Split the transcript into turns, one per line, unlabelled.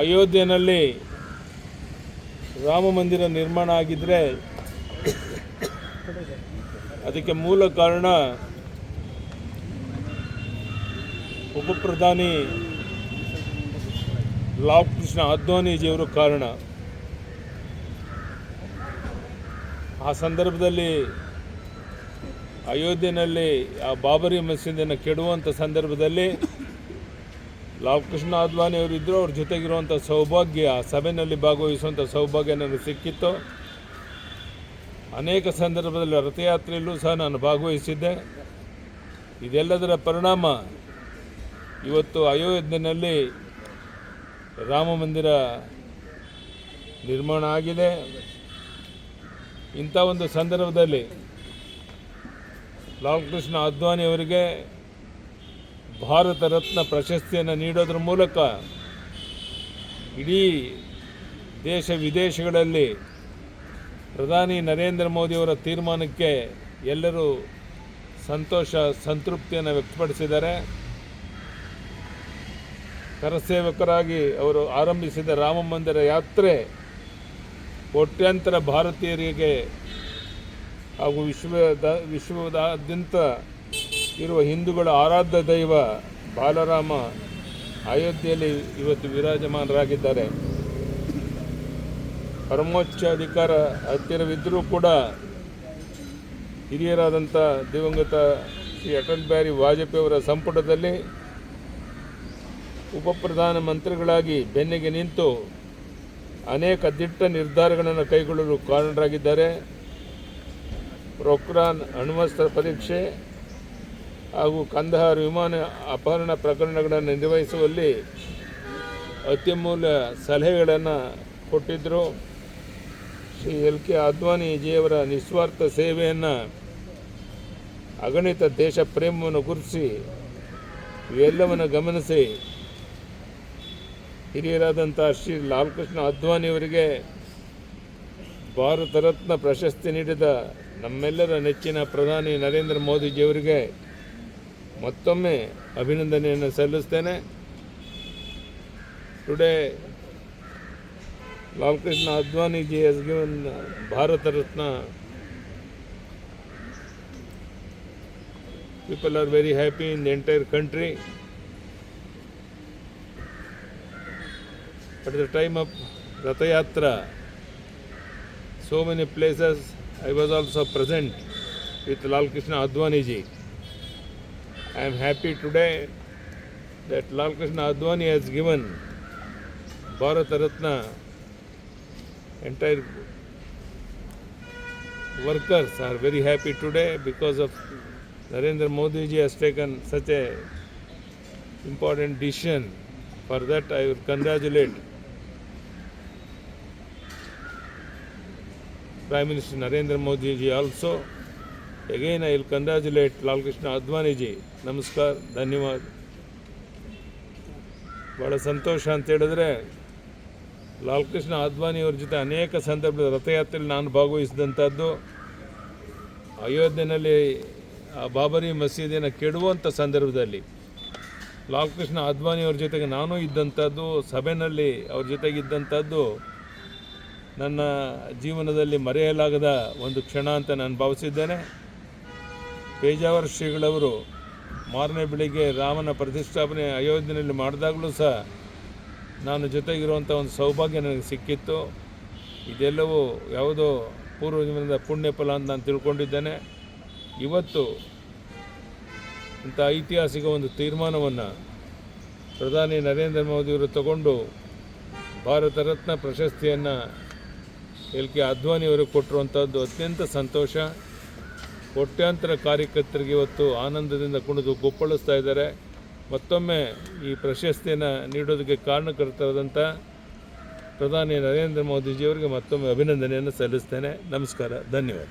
ಅಯೋಧ್ಯೆಯಲ್ಲಿ ರಾಮ ಮಂದಿರ ನಿರ್ಮಾಣ ಆಗಿದ್ದರೆ ಅದಕ್ಕೆ ಮೂಲ ಕಾರಣ ಉಪ ಪ್ರಧಾನಿ ಲಾಲ್ ಕೃಷ್ಣ ಅದ್ವಾನಿಜಿಯವರು ಕಾರಣ. ಆ ಸಂದರ್ಭದಲ್ಲಿ ಅಯೋಧ್ಯೆಯಲ್ಲಿ ಆ ಬಾಬರಿ ಮಸೀದಿಯನ್ನು ಕೆಡುವಂಥ ಸಂದರ್ಭದಲ್ಲಿ ಲಾಲ್ ಕೃಷ್ಣ ಅದ್ವಾನಿ ಅವರು ಇದ್ದರು ಅವ್ರ ಜೊತೆಗಿರುವಂಥ ಸೌಭಾಗ್ಯ ಸಭೆಯಲ್ಲಿ ಭಾಗವಹಿಸುವಂಥ ಸೌಭಾಗ್ಯ ನನಗೆ ಸಿಕ್ಕಿತ್ತು. ಅನೇಕ ಸಂದರ್ಭದಲ್ಲಿ ರಥಯಾತ್ರೆಯಲ್ಲೂ ಸಹ ನಾನು ಭಾಗವಹಿಸಿದ್ದೆ. ಇದೆಲ್ಲದರ ಪರಿಣಾಮ ಇವತ್ತು ಅಯೋಧ್ಯೆಯಲ್ಲಿ ರಾಮ ಮಂದಿರ ನಿರ್ಮಾಣ ಆಗಿದೆ. ಇಂಥ ಒಂದು ಸಂದರ್ಭದಲ್ಲಿ ಲಾಲ್ ಕೃಷ್ಣ ಅದ್ವಾನಿ ಅವರಿಗೆ ಭಾರತ ರತ್ನ ಪ್ರಶಸ್ತಿಯನ್ನು ನೀಡೋದ್ರ ಮೂಲಕ ಇಡೀ ದೇಶ ವಿದೇಶಗಳಲ್ಲಿ ಪ್ರಧಾನಿ ನರೇಂದ್ರ ಮೋದಿಯವರ ತೀರ್ಮಾನಕ್ಕೆ ಎಲ್ಲರೂ ಸಂತೋಷ, ಸಂತೃಪ್ತಿಯನ್ನು ವ್ಯಕ್ತಪಡಿಸಿದ್ದಾರೆ. ಕರಸೇವಕರಾಗಿ ಅವರು ಆರಂಭಿಸಿದ ರಾಮ ಮಂದಿರ ಯಾತ್ರೆ ಕೋಟ್ಯಾಂತರ ಭಾರತೀಯರಿಗೆ ಹಾಗೂ ವಿಶ್ವದ, ವಿಶ್ವದಾದ್ಯಂತ ಇರುವ ಹಿಂದೂಗಳ ಆರಾಧ್ಯ ದೈವ ಬಾಲರಾಮ ಅಯೋಧ್ಯೆಯಲ್ಲಿ ಇವತ್ತು ವಿರಾಜಮಾನರಾಗಿದ್ದಾರೆ. ಪರಮೋಚ್ಚ ಅಧಿಕಾರ ಹತ್ತಿರವಿದ್ದರೂ ಕೂಡ ಹಿರಿಯರಾದಂಥ ದಿವಂಗತ ಶ್ರೀ ಅಟಲ್ ಬಿಹಾರಿ ವಾಜಪೇಯಿ ಅವರ ಸಂಪುಟದಲ್ಲಿ ಉಪ ಪ್ರಧಾನ ಮಂತ್ರಿಗಳಾಗಿ ಬೆನ್ನಿಗೆ ನಿಂತು ಅನೇಕ ದಿಟ್ಟ ನಿರ್ಧಾರಗಳನ್ನು ಕೈಗೊಳ್ಳಲು ಕಾರಣರಾಗಿದ್ದಾರೆ. ಪ್ರೊಕ್ರಾನ್ ಅಣ್ವಸ್ತ್ರ ಪರೀಕ್ಷೆ ಹಾಗೂ ಕಂದಹಾರ್ ವಿಮಾನ ಅಪಹರಣ ಪ್ರಕರಣಗಳನ್ನು ನಿರ್ವಹಿಸುವಲ್ಲಿ ಅತ್ಯಮೂಲ್ಯ ಸಲಹೆಗಳನ್ನು ಕೊಟ್ಟಿದ್ದರು. ಶ್ರೀ ಎಲ್ ಕೆ ಅದ್ವಾನಿಜಿಯವರ ನಿಸ್ವಾರ್ಥ ಸೇವೆಯನ್ನು ಅಗಣಿತ ದೇಶ ಪ್ರೇಮವನ್ನು ಗುರುತಿಸಿ ಇವೆಲ್ಲವನ್ನು ಗಮನಿಸಿ ಹಿರಿಯರಾದಂಥ ಶ್ರೀ ಲಾಲ್ಕೃಷ್ಣ ಅದ್ವಾನಿಯವರಿಗೆ ಭಾರತ ರತ್ನ ಪ್ರಶಸ್ತಿ ನೀಡಿದ ನಮ್ಮೆಲ್ಲರ ನೆಚ್ಚಿನ ಪ್ರಧಾನಿ ನರೇಂದ್ರ ಮೋದಿಜಿಯವರಿಗೆ ಮತ್ತೊಮ್ಮೆ ಅಭಿನಂದನೆಯನ್ನು ಸಲ್ಲಿಸ್ತೇನೆ. Today Lalkrishna ಅದ್ವಾನಿಜಿ S given Bharat Ratna people are very happy in the entire country at the time of Rathyatra so many places I was also present with Lal Krishna ಅದ್ವಾನಿಜಿ I am happy today that Lal Krishna Advani has given Bharat Ratna entire workers are very happy today because of Narendra Modi ji has taken such a important decision. For that I will congratulate Prime Minister Narendra Modi ji also. Again, I will congratulate Lal Krishna. ನಮಸ್ಕಾರ ಧನ್ಯವಾದ ಭಾಳ ಸಂತೋಷ ಅಂತ ಹೇಳಿದ್ರೆ ಲಾಲ್ಕೃಷ್ಣ ಅದ್ವಾನಿಯವ್ರ ಜೊತೆ ಅನೇಕ ಸಂದರ್ಭದ ರಥಯಾತ್ರೆಯಲ್ಲಿ ನಾನು ಭಾಗವಹಿಸಿದಂಥದ್ದು ಅಯೋಧ್ಯೆಯಲ್ಲಿ ಆ ಬಾಬರಿ ಮಸೀದಿಯನ್ನು ಕೆಡುವಂಥ ಸಂದರ್ಭದಲ್ಲಿ ಲಾಲ್ಕೃಷ್ಣ ಅದ್ವಾನಿಯವ್ರ ಜೊತೆಗೆ ನಾನು ಇದ್ದಂಥದ್ದು ಸಭೆಯಲ್ಲಿ ಅವ್ರ ಜೊತೆಗಿದ್ದಂಥದ್ದು ನನ್ನ ಜೀವನದಲ್ಲಿ ಮರೆಯಲಾಗದ ಒಂದು ಕ್ಷಣ ಅಂತ ನಾನು ಭಾವಿಸಿದ್ದೇನೆ ಪೇಜಾವರ ಶ್ರೀಗಳವರು ಮಾರನೇ ಬೆಳಿಗ್ಗೆ ರಾಮನ ಪ್ರತಿಷ್ಠಾಪನೆ ಅಯೋಧ್ಯೆಯಲ್ಲಿ ಮಾಡಿದಾಗಲೂ ಸಹ ನಾನು ಜೊತೆಗಿರುವಂಥ ಒಂದು ಸೌಭಾಗ್ಯ ನನಗೆ ಸಿಕ್ಕಿತ್ತು. ಇದೆಲ್ಲವೂ ಯಾವುದೋ ಪೂರ್ವ ಜನ್ಮದ ಪುಣ್ಯ ಫಲ ಅಂತ ನಾನು ತಿಳ್ಕೊಂಡಿದ್ದೇನೆ. ಇವತ್ತು ಇಂಥ ಐತಿಹಾಸಿಕ ಒಂದು ತೀರ್ಮಾನವನ್ನು ಪ್ರಧಾನಿ ನರೇಂದ್ರ ಮೋದಿಯವರು ತಗೊಂಡು ಭಾರತ ರತ್ನ ಪ್ರಶಸ್ತಿಯನ್ನು ಎಲ್ ಕೆ ಅದ್ವಾನಿಯವರು ಕೊಟ್ಟಿರುವಂಥದ್ದು ಅತ್ಯಂತ ಸಂತೋಷ. ಕೋಟ್ಯಾಂತರ ಕಾರ್ಯಕರ್ತರಿಗೆ ಇವತ್ತು ಆನಂದದಿಂದ ಕುಣಿದು ಗೊಪ್ಪಳಿಸ್ತಾ ಇದ್ದಾರೆ. ಮತ್ತೊಮ್ಮೆ ಈ ಪ್ರಶಸ್ತಿಯನ್ನು ನೀಡೋದಕ್ಕೆ ಕಾರಣಕರ್ತರಾದಂಥ ಪ್ರಧಾನಿ ನರೇಂದ್ರ ಮೋದಿಜಿಯವರಿಗೆ ಮತ್ತೊಮ್ಮೆ ಅಭಿನಂದನೆಯನ್ನು ಸಲ್ಲಿಸ್ತೇನೆ. ನಮಸ್ಕಾರ, ಧನ್ಯವಾದ.